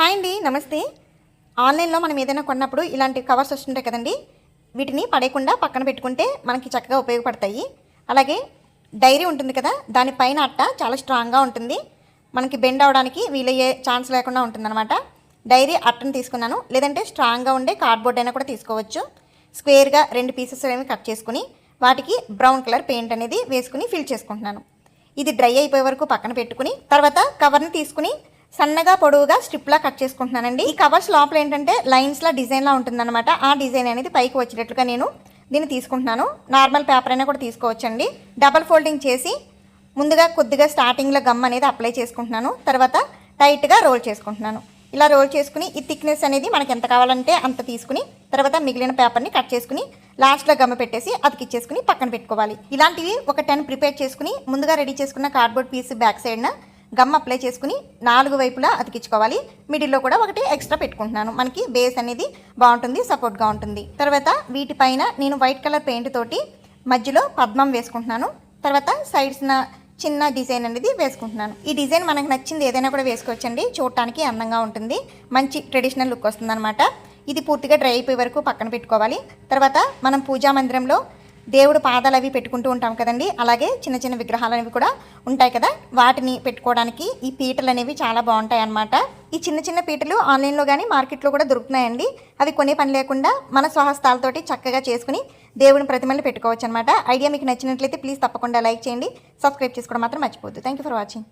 Hi అండి నమస్తే. ఆన్లైన్లో మనం ఏదైనా కొన్నప్పుడు ఇలాంటి కవర్స్ వస్తుంటాయి కదండి వీటిని పడేయకుండా పక్కన పెట్టుకుంటే మనకి చక్కగా ఉపయోగపడతాయి. అలాగే డైరీ ఉంటుంది కదా దానిపైన అట్ట చాలా స్ట్రాంగ్గా ఉంటుంది. మనకి బెండ్ అవడానికి వీలయ్యే ఛాన్స్ లేకుండా ఉంటుందన్నమాట. డైరీ అట్టను తీసుకున్నాను లేదంటే స్ట్రాంగ్గా ఉండే కార్డ్బోర్డ్ అయినా కూడా తీసుకోవచ్చు. స్క్వేర్గా రెండు పీసెస్ అనేవి కట్ చేసుకుని వాటికి బ్రౌన్ కలర్ పెయింట్ అనేది వేసుకుని ఫిల్ చేసుకుంటున్నాను. ఇది డ్రై అయిపోయే వరకు పక్కన పెట్టుకుని తర్వాత కవర్ని తీసుకుని సన్నగా పొడవుగా స్ట్రిప్లా కట్ చేసుకుంటున్నానండి. ఈ కవర్స్ లోపల ఏంటంటే లైన్స్లా డిజైన్లా ఉంటుందన్నమాట. ఆ డిజైన్ అనేది పైకి వచ్చేటట్లుగా నేను దీన్ని తీసుకుంటున్నాను. నార్మల్ పేపర్ అయినా కూడా తీసుకోవచ్చండి. డబల్ ఫోల్డింగ్ చేసి ముందుగా కొద్దిగా స్టార్టింగ్లో గమ్ అనేది అప్లై చేసుకుంటున్నాను. తర్వాత టైట్గా రోల్ చేసుకుంటున్నాను. ఇలా రోల్ చేసుకుని ఈ థిక్నెస్ అనేది మనకి ఎంత కావాలంటే అంత తీసుకుని తర్వాత మిగిలిన పేపర్ని కట్ చేసుకుని లాస్ట్లో గమ్మ పెట్టేసి అతికిచ్చేసుకుని పక్కన పెట్టుకోవాలి. ఇలాంటివి ఒక టెన్ ప్రిపేర్ చేసుకుని ముందుగా రెడీ చేసుకున్న కార్డ్బోర్డ్ పీస్ బ్యాక్ సైడ్న గమ్ అప్లై చేసుకుని నాలుగు వైపులా అతికించుకోవాలి. మిడిల్లో కూడా ఒకటి ఎక్స్ట్రా పెట్టుకుంటున్నాను. మనకి బేస్ అనేది బాగుంటుంది సపోర్ట్గా ఉంటుంది. తర్వాత వీటిపైన నేను వైట్ కలర్ పెయింట్ తోటి మధ్యలో పద్మం వేసుకుంటున్నాను. తర్వాత సైడ్స్న చిన్న డిజైన్ అనేది వేసుకుంటున్నాను. ఈ డిజైన్ మనకు నచ్చింది ఏదైనా కూడా వేసుకోవచ్చండి. చూడటానికి అందంగా ఉంటుంది. మంచి ట్రెడిషనల్ లుక్ వస్తుందన్నమాట. ఇది పూర్తిగా డ్రై అయిపోయే వరకు పక్కన పెట్టుకోవాలి. తర్వాత మనం పూజా మందిరంలో దేవుడు పాదాలు అవి పెట్టుకుంటూ ఉంటాం కదండి. అలాగే చిన్న చిన్న విగ్రహాలు అనేవి కూడా ఉంటాయి కదా. వాటిని పెట్టుకోవడానికి ఈ పీటలు అనేవి చాలా బాగుంటాయి అన్నమాట. ఈ చిన్న చిన్న పీటలు ఆన్లైన్లో కానీ మార్కెట్లో కూడా దొరుకుతున్నాయండి. అవి కొనే పని లేకుండా మన స్వహస్తాలతోటి చక్కగా చేసుకుని దేవుని ప్రతిమలు పెట్టుకోవచ్చు అనమాట ఐడియా మీకు నచ్చినట్లయితే ప్లీజ్ తప్పకుండా లైక్ చేయండి. సబ్స్క్రైబ్ చేసుకోవడం మాత్రం మర్చిపోద్దు థ్యాంక్ యూ ఫర్ వాచింగ్